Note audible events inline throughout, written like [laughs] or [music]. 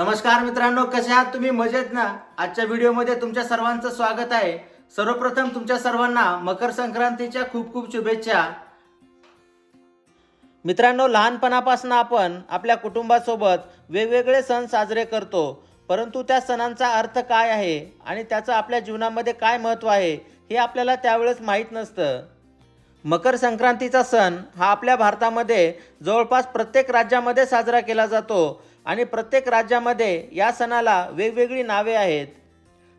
नमस्कार मित्रांनो कसे आहात तुम्ही? मजेत ना? आजच्या व्हिडिओमध्ये तुमच्या सर्वांचं स्वागत आहे. सर्वप्रथम तुमच्या सर्वांना मकर संक्रांतीच्या खूप खूप शुभेच्छा. मित्रांनो लहानपणापासून आपण आपल्या कुटुंबासोबत वेगवेगळे सण साजरे करतो. परंतु त्या सणांचा अर्थ काय आहे आणि त्याचं आपल्या जीवनामध्ये काय महत्त्व आहे हे आपल्याला त्यावेळेस माहीत नसतं. मकर संक्रांतीचा सण हा आपल्या भारतामध्ये जवळपास प्रत्येक राज्यामध्ये साजरा केला जातो. आणि प्रत्येक राज्यामध्ये या सणाला वेगवेगळी नावे आहेत.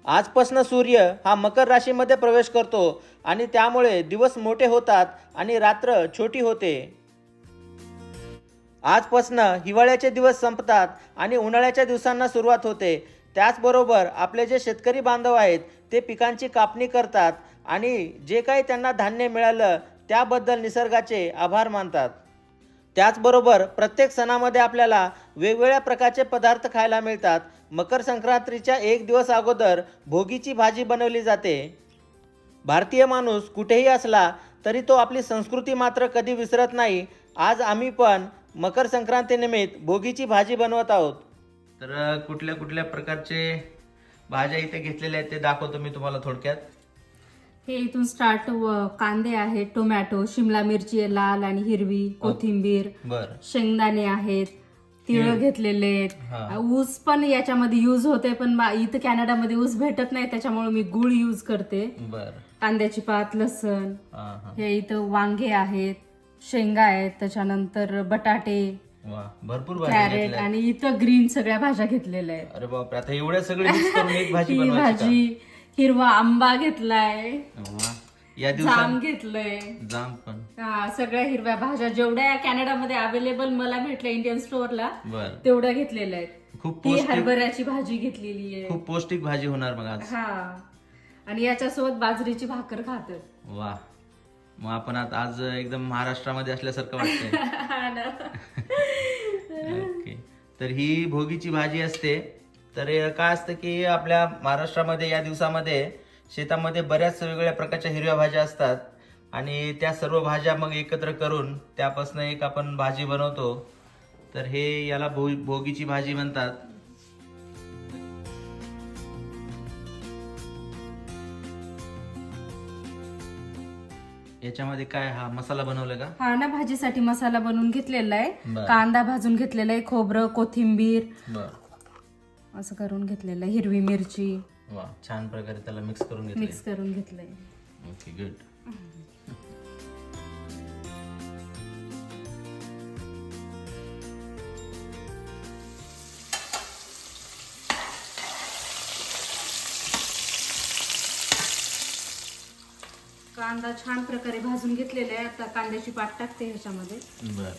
आजपासनं सूर्य हा मकर राशीमध्ये प्रवेश करतो आणि त्यामुळे दिवस मोठे होतात आणि रात्र छोटी होते. आजपासनं हिवाळ्याचे दिवस संपतात आणि उन्हाळ्याच्या दिवसांना सुरुवात होते. त्याचबरोबर आपले जे शेतकरी बांधव आहेत ते पिकांची कापणी करतात आणि जे काही त्यांना धान्य मिळालं त्याबद्दल निसर्गाचे आभार मानतात. त्याचबरोबर प्रत्येक सणामध्ये आपल्याला वेगवेगळ्या प्रकारचे पदार्थ खायला मिळतात. मकर संक्रांतीच्या एक दिवस अगोदर भोगीची भाजी बनवली जाते. भारतीय माणूस कुठेही असला तरी तो आपली संस्कृती मात्र कधी विसरत नाही. आज आम्ही पण मकर संक्रांतीनिमित्त भोगीची भाजी बनवत आहोत. तर कुठल्या कुठल्या प्रकारचे भाज्या इथे घेतलेल्या आहेत ते दाखवतो मी तुम्हाला थोडक्यात. हे इथून स्टार्ट कांदे आहेत टोमॅटो शिमला मिरची आहे लाल आणि हिरवी कोथिंबीर बर. शेंगदाणे आहेत तिळ घेतलेले. आहेत. ऊस पण याच्यामध्ये यूज होते पण इथं कॅनडामध्ये ऊस भेटत नाही त्याच्यामुळे मी गुळ यूज करते. कांद्याची पात लसण हा इथं वांगे आहेत शेंगा आहेत त्याच्यानंतर बटाटे भरपूर कॅरेट आणि इथं ग्रीन सगळ्या भाज्या घेतलेल्या आहेत. अरे बापरे आता एवढ्या सगळे मिक्स करून एक भाजी [laughs] हिरवा आंबा घेतलाय. वा. या जाम दिवसात घेतलंय. जाम पण. हा सगळ्या हिरव्या भाज्या जेवढ्या कॅनडामध्ये अवेलेबल मला भेटल्या इंडियन स्टोअरला बर. तेवढ्या घेतलेल्या आहेत. खूप पौष्टिक हरभऱ्याची भाजी घेतलेली आहे. खूप पौष्टिक भाजी होणार मग आज. हा. आणि याच्यासोबत बाजरीची भाकर खातात वा. मग आपण आता आज एकदम महाराष्ट्रामध्ये असल्यासारखं वाटतंय. [laughs] हा ना. [laughs] ओके. तर ही भोगीची भाजी असते. तर काय असतं की आपल्या महाराष्ट्रामध्ये या दिवसामध्ये शेतामध्ये बऱ्याच वेगवेगळ्या प्रकारच्या हिरव्या भाज्या असतात आणि त्या सर्व भाज्या मग एकत्र करून त्यापासून एक आपण भाजी बनवतो. तर हे याला भो भोगीची भाजी म्हणतात. याच्यामध्ये काय हा मसाला बनवलाय का? हा ना भाजीसाठी मसाला बनवून घेतलेला आहे. कांदा भाजून घेतलेला आहे खोबरं कोथिंबीर. बर. असं करून घेतलेलं आहे. हिरवी मिरची. वा छान प्रकारे त्याला मिक्स करून घेतले मिक्स करून घेतलंय. ओके गुड कांदा छान प्रकारे भाजून घेतलेला आहे. आता कांद्याची पात टाकते ह्याच्यामध्ये. बर.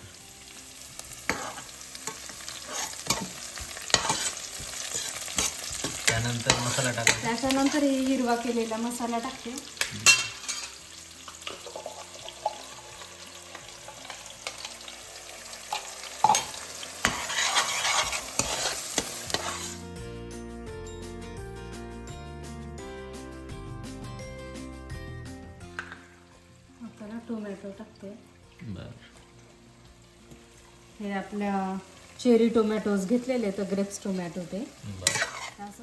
त्यानंतर मसाला टाकायचा. त्याच्यानंतर हे हिरवा केलेला मसाला टाकते. आता टोमॅटो टाकते. बर. हे आपल्या चेरी टोमॅटोज घेतलेले तर ग्रेप्स टोमॅटो ते. असं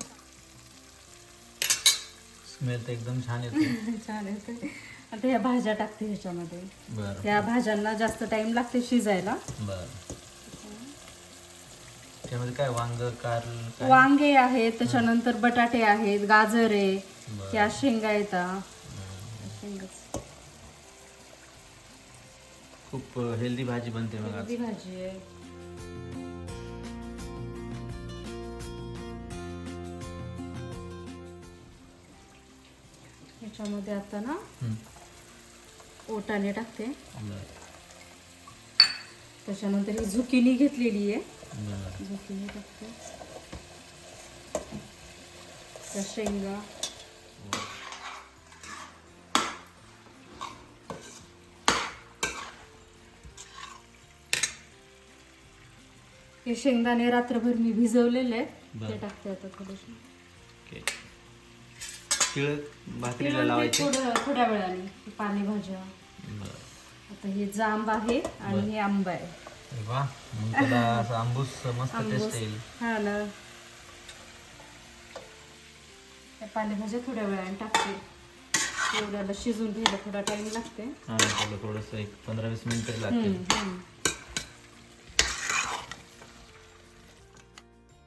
स्मेल तर एकदम छान येतो. [laughs] छान आहे ते. आता ह्या भाज्या टाकते ह्याच्यामध्ये. बर. त्या भाज्यांना जास्त टाइम लागते शिजायला. बर. त्यामध्ये काय वांग कारल काय? वांगे आहेत त्याच्यानंतर बटाटे आहेत गाजर आहे. त्या शेंगा येतात शेंगाच. खूप हेल्दी भाजी बनते मग आज भाजी आहे. ह्याच्यामध्ये आता ना. ओटाने टाकते. त्याच्यानंतर ही झुकिनी घेतलेली आहे. झुकिनी टाकते. त्या शेंगा. हे शेंगदाणे रात्रभर मी भिजवलेले आहेत. ते टाकते आता थोडेसे. तिळ भाकरीला लावायचे. थोडं थोड्या वेळाने. ही पालेभाज्या आता हे जांब आहे आणि हे आंबा आहे. वा. मग त्याला असं आंबूस मस्त टेस्ट. येईल. हा ना. त्या पालेभाज्या थोड्या वेळाने टाकते. एवढ्याला शिजून घ्यायला थोडा टाइम लागते. हा त्याला थोडस एक पंधरा वीस मिनिट लागतील.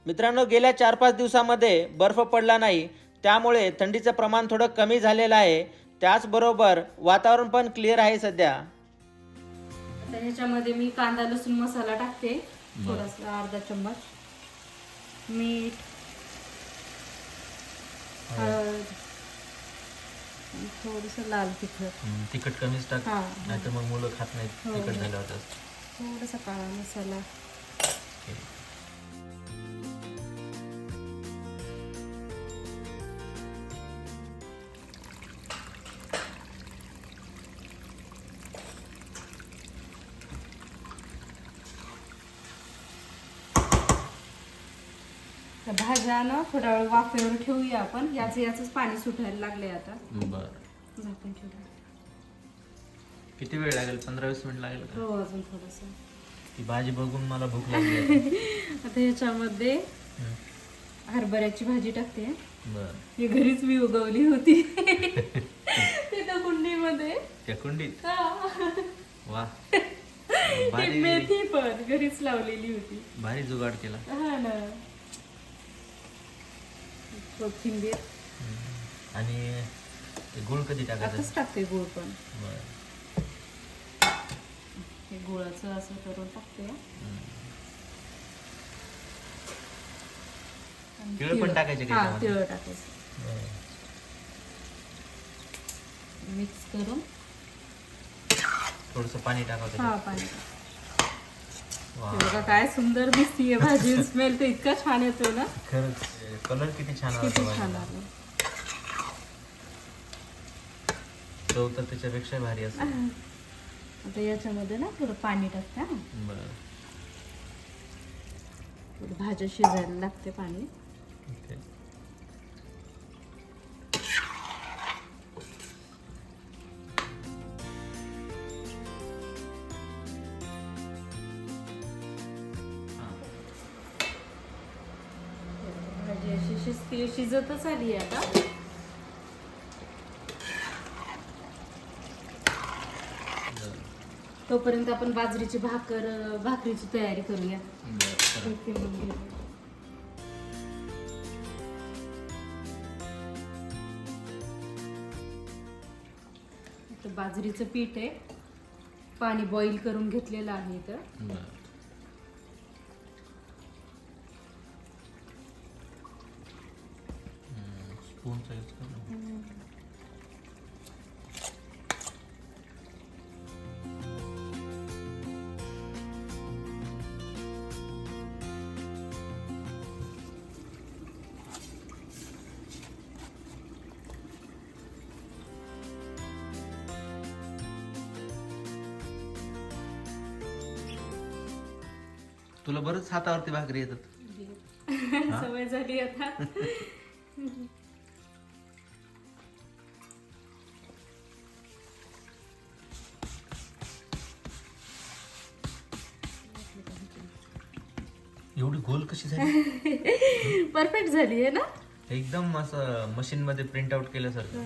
मित्रांनो गेल्या चार पाच दिवसामध्ये बर्फ पडला नाही. त्यामुळे थंडीचं प्रमाण थोडं कमी झालेलं आहे. त्याचबरोबर वातावरण पण क्लिअर आहे सध्या. आता ह्याच्यामध्ये मी कांदा लसूण मसाला टाकते. थोडासा अर्धा चम्मच. मीठ. हळद. थोडस लाल तिखट. तिखट कमीच टाक. हा. नाहीतर मग मुलं खात नाहीत. हो. तिखट झालं होतं थोडासा काळा मसाला. त्या भाज्या ना थोडा वेळ वाफेवर ठेवूया आपण. याच याच पाणी सुटायला लागले आता. बर. झाकण ठेवूया. किती वेळ लागेल? पंधरा वीस मिनिट लागेल का? हो अजून थोडस. ती भाजी बघून मला भूक लागली आहे. [laughs] आता ह्याच्यामध्ये. हरभऱ्याची भाजी टाकते. बर. ही घरीच मी उगवली होती. [laughs] तिथं कुंडीमध्ये. त्या कुंडीत? हा. वा. [laughs] भारी. मेथी पण घरीच लावलेली होती. भारी जुगाड केला. हा ना. कोथिंबीर. आणि गुळ कधी टाकायचं? आताच टाकते गुळ पण. बर. हे गुळाचं असं करून टाकते. आणि तिळ पण. टाकायचे का हा याच्यामध्ये? तिळ टाकायचं. बर. मिक्स करून. थोडंसं पाणी टाकावं हा त्याच्यात. पाणी. हे बघा काय सुंदर दिसतीये भाजी. [laughs] स्मेल तर इतका छान येतो ना. खरंच. कलर किती छान किती छान. आलं. चव तर त्याच्यापेक्षा भारी असेल. आता याच्यामध्ये ना थोडं पाणी टाकते हा. बरं. थोडं भाज्या शिजायला लागते पाणी. शिजती शिजतच आली आहे आता. तोपर्यंत आपण बाजरीची भाकर भाकरीची तयारी करूया. बाजरीचं पीठ आहे. पाणी बॉईल करून घेतलेलं आहे इथं. स्पूनचा यूज कर ना. तुला बरंच हातावरती भाकरी येतात [laughs] सवय झाली आता [laughs] परफेक्ट झाली आहे ना? एकदम असं मशीन मध्ये प्रिंट आउट केल्यासारखं.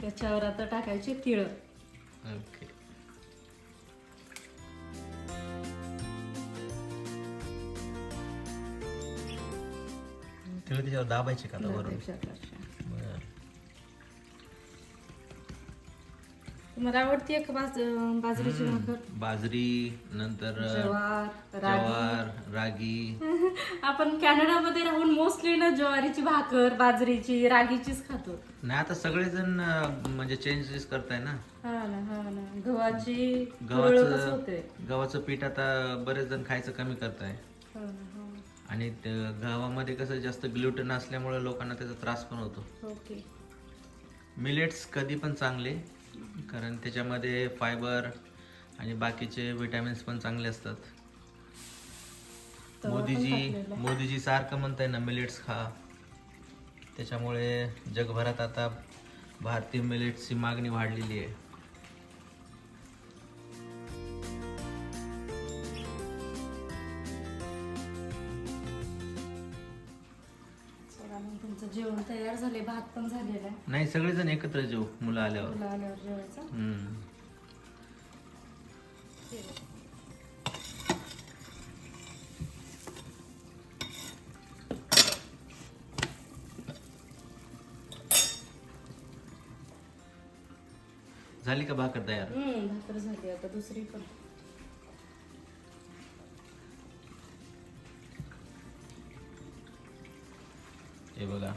त्याच्यावर आता टाकायचे तिळ. ओके तिला त्याच्यावर दाबायचे का आता बरोबर तुम्हाला आवडतीये का बाज बाजरीची भाकर? बाजरी नंतर ज्वार रागी. जवार रागी. [laughs] आपण कॅनडामध्ये राहून मोस्टली ना ज्वारीची भाकर बाजरीची रागीचीच खातो. नाही आता सगळेजण म्हणजे चेंजेस करताय ना. हा ना हा ना. गव्हाची गव्हाचं गव्हाचं पीठ आता बरेच जण खायचं कमी करताय. हो हो. आणि गव्हामध्ये कसं जास्त ग्लुटन असल्यामुळे लोकांना त्याचा त्रास पण होतो. ओके. मिलेट्स कधी पण चांगले. कारण त्याच्यामध्ये फायबर आणि बाकीचे विटॅमिन्स पण चांगले असतात. मोदीजी. मोदीजी सारखं म्हणताय ना मिलेट्स खा. त्याच्यामुळे जगभरात आता भारतीय मिलेट्सची मागणी वाढलेली आहे. जेवण तयार झाले भात पण झालेला आहे. नाही सगळेजण एकत्र जेऊ मुलं आल्यावर. तुला आल्यावर जेवायचं. हम्म. झाली का भाकर तयार? हम्म भाकर झाली आता दुसरी पण. बघा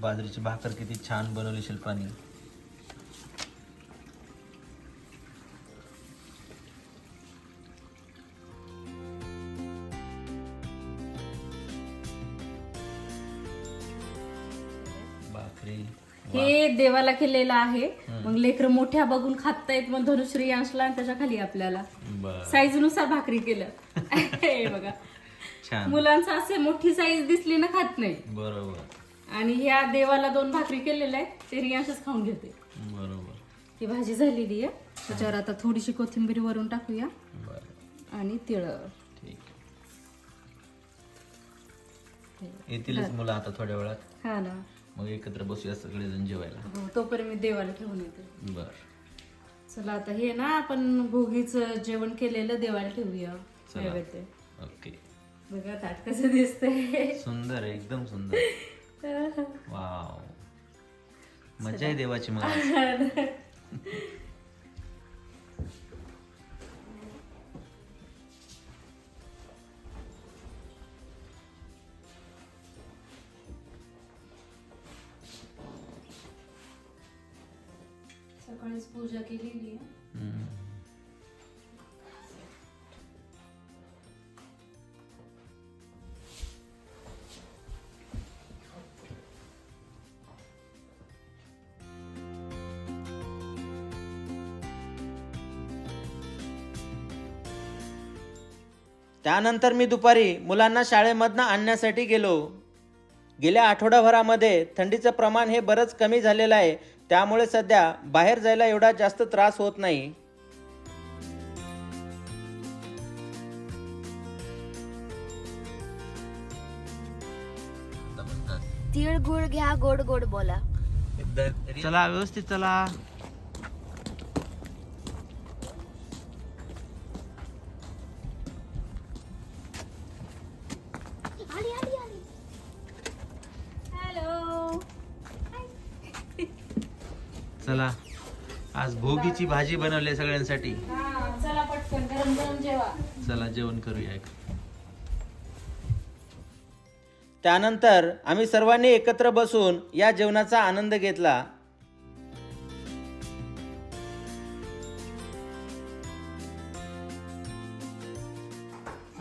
बाजरीची भाकर किती छान बनवली शिल्पानी. भाकरी हे देवाला केलेलं आहे. मग लेकर मोठ्या बघून खाता मग धनुश्री अंशला आणि त्याच्याखाली आपल्याला. बर. साईजनुसार भाकरी केलं. [laughs] हे बघा. छान. मुलांचं असे मोठी साईज दिसली ना खात नाही. बरोबर. आणि ह्या देवाला दोन भाकरी केलेल्या आहेत ते रियांशच खाऊन घेते. बरोबर. ही भाजी झालेली आहे. त्याच्यावर आता थोडीशी कोथिंबीर वरून टाकूया. बर. आणि तिळ. ठीक येतीलच मुलं आता थोड्या वेळात. हा ना. मग एकत्र बसूया सगळेजण जेवायला. हो तोपर्यंत मी देवाला ठेवून येते. बर. चला आता हे ना आपण भोगीचं जेवण केलेलं देवाला ठेवूया. चला. नैवेद्य. ओके. बघा ताट कसं दिसतंय. सुंदर एकदम सुंदर. वाव. मजा आहे देवाची मग. सकाळीच पूजा केलेली आहे. त्यानंतर मी दुपारी मुलांना शाळेमधनं आणण्यासाठी गेलो. गेल्या आठवडाभरामध्ये थंडीचं प्रमाण हे बरंच कमी झालेलं आहे. त्यामुळे सध्या बाहेर जायला एवढा जास्त त्रास होत नाही. तीळ गुळ घ्या गोड गोड बोला. चला व्यवस्थित चला. चला. आज भोगीची भाजी बनवली आहे सगळ्यांसाठी. हा चला पटकन गरम गरम जेवा. चला जेवण करूया एक. त्यानंतर आम्ही सर्वांनी एकत्र बसून या जेवणाचा आनंद घेतला.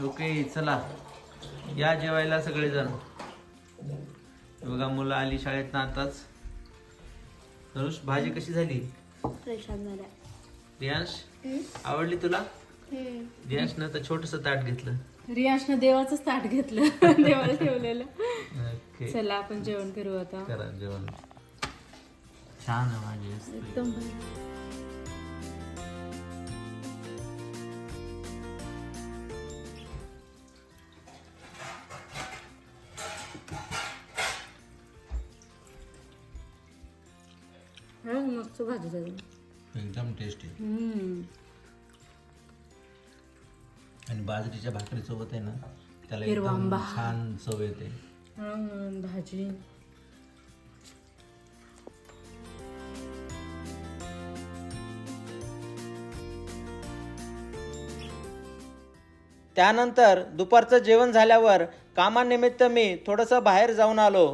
ओके चला. या जेवायला सगळेजण. बघा मुलं आली शाळेत आताच. धनुष भाजी कशी झाली? झाल्या. रियांश आवडली तुला? रियांशनं तर छोटस ताट घेतलं. रियांशनं देवाचंच ताट घेतलं. [laughs] देवाला ठेवलेलं. ओके. चला आपण जेवण करू आता. करा जेवण. छान आहे भाजी मस्त. एकदम भारी. भाजी झाली एकदम टेस्टी. आणि बाजरीच्या भाकरी सोबत आहे ना त्याला हिरवा एकदम. छान चव येते. भाजी. त्यानंतर दुपारचं जेवण झाल्यावर कामानिमित्त मी थोडंसं बाहेर जाऊन आलो.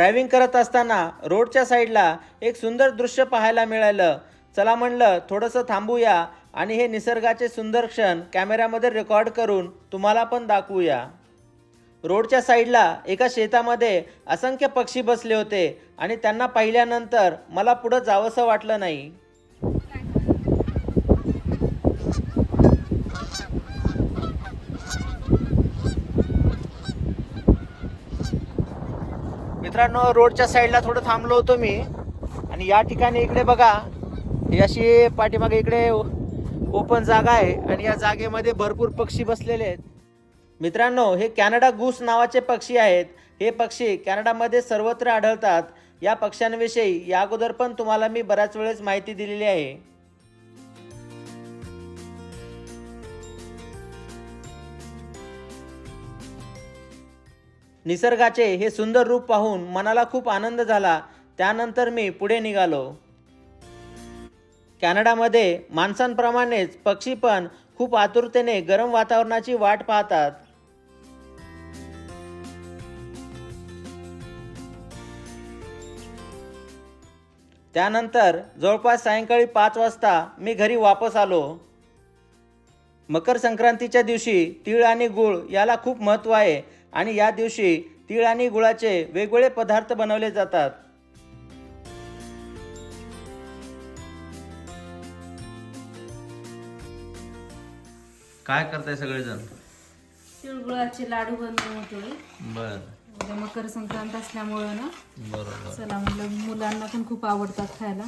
ड्रायव्हिंग करत असताना रोडच्या साईडला एक सुंदर दृश्य पाहायला मिळालं. चला म्हणलं थोडंसं थांबूया आणि हे निसर्गाचे सुंदर क्षण कॅमेऱ्यामध्ये रेकॉर्ड करून तुम्हाला पण दाखवूया. रोडच्या साईडला एका शेतामध्ये असंख्य पक्षी बसले होते आणि त्यांना पाहिल्यानंतर मला पुढं जावंसं वाटलं नाही. मित्रांनो रोडच्या साईडला थोडं थांबलो होतो मी. आणि या ठिकाणी इकडे बघा ही अशी पाठीमागे इकडे ओपन जागा आहे आणि या जागेमध्ये भरपूर पक्षी बसलेले आहेत. मित्रांनो हे कॅनडा गूस नावाचे पक्षी आहेत. हे पक्षी कॅनडामध्ये सर्वत्र आढळतात. या पक्ष्यांविषयी या अगोदर पण तुम्हाला मी बऱ्याच वेळेस माहिती दिलेली आहे. निसर्गाचे हे सुंदर रूप पाहून मनाला खूप आनंद झाला. त्यानंतर मी पुढे निघालो. कॅनडामध्ये माणसांप्रमाणेच पक्षी पण खूप आतुरतेने गरम वातावरणाची वाट पाहतात. त्यानंतर जवळपास सायंकाळी पाच वाजता मी घरी वापस आलो. मकर संक्रांतीच्या दिवशी तीळ आणि गुळ याला खूप महत्त्व आहे. आणि या दिवशी तीळ आणि गुळाचे वेगवेगळे पदार्थ बनवले जातात. काय करताय सगळेजण? तिळगुळाचे लाडू बनवतो बर. उद्या मकर संक्रांत असल्यामुळं ना बरोबर. चला म्हणलं मुलांना पण खूप आवडतात खायला.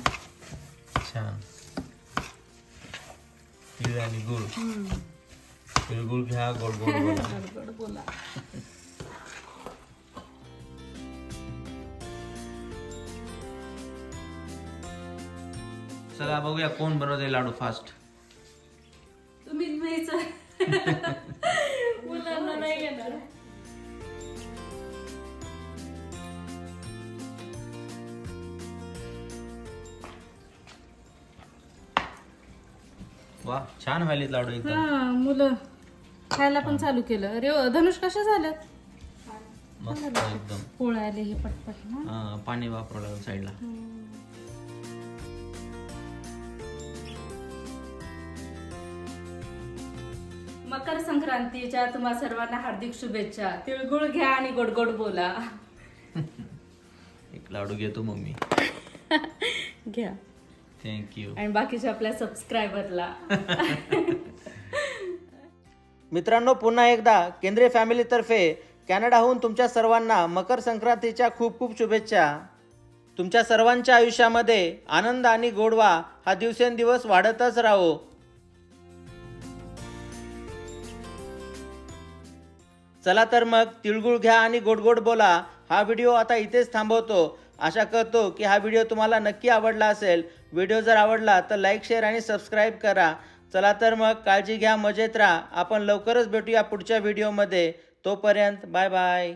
छान. तीळ आणि गुळ. हम्म. तिळगुळ घ्या गोड गोड बोला. [laughs] गडबड बोला. चला बघूया कोण बनवते लाडू फास्ट तुम्ही न्यायचं [laughs] मुलांना नाही घेणार. वा छान व्हायलेत लाडू एकदम. हा मुलं. खायला पण चालू केलं. अरे वा, धनुष कशा झालं? मस्त एकदम. पोळ्या आले हे पटपट ना हा, पाणी वापरावं लागेल साईडला मकर संक्रांतीच्या तुम्हा सर्वांना हार्दिक शुभेच्छा. तिळगुळ घ्या आणि गोड गोड बोला. एक लाडू घेतो मग मी [laughs] घ्या थँक्यू आणि बाकीच्या आपल्या सबस्क्रायबरला [laughs] मित्रांनो पुन्हा एकदा केंद्रीय फॅमिलीतर्फे कॅनडाहून तुमच्या सर्वांना मकर संक्रांतीच्या खूप खूप शुभेच्छा. तुमच्या सर्वांच्या आयुष्यामध्ये आनंद आणि गोडवा हा दिवसेंदिवस वाढतच राहो. चला तर मग तिळगुळ घ्या आणि गोड गोड बोला. हा व्हिडिओ आता इथेच थांबवतो. आशा करतो की हा व्हिडिओ तुम्हाला नक्की आवडला असेल. व्हिडिओ जर आवडला तर लाईक शेअर आणि सबस्क्राईब करा. चला तर मग काळजी घ्या मजेत राहा. आपण लवकरच भेटूया पुढच्या व्हिडिओमध्ये तोपर्यंत बाय बाय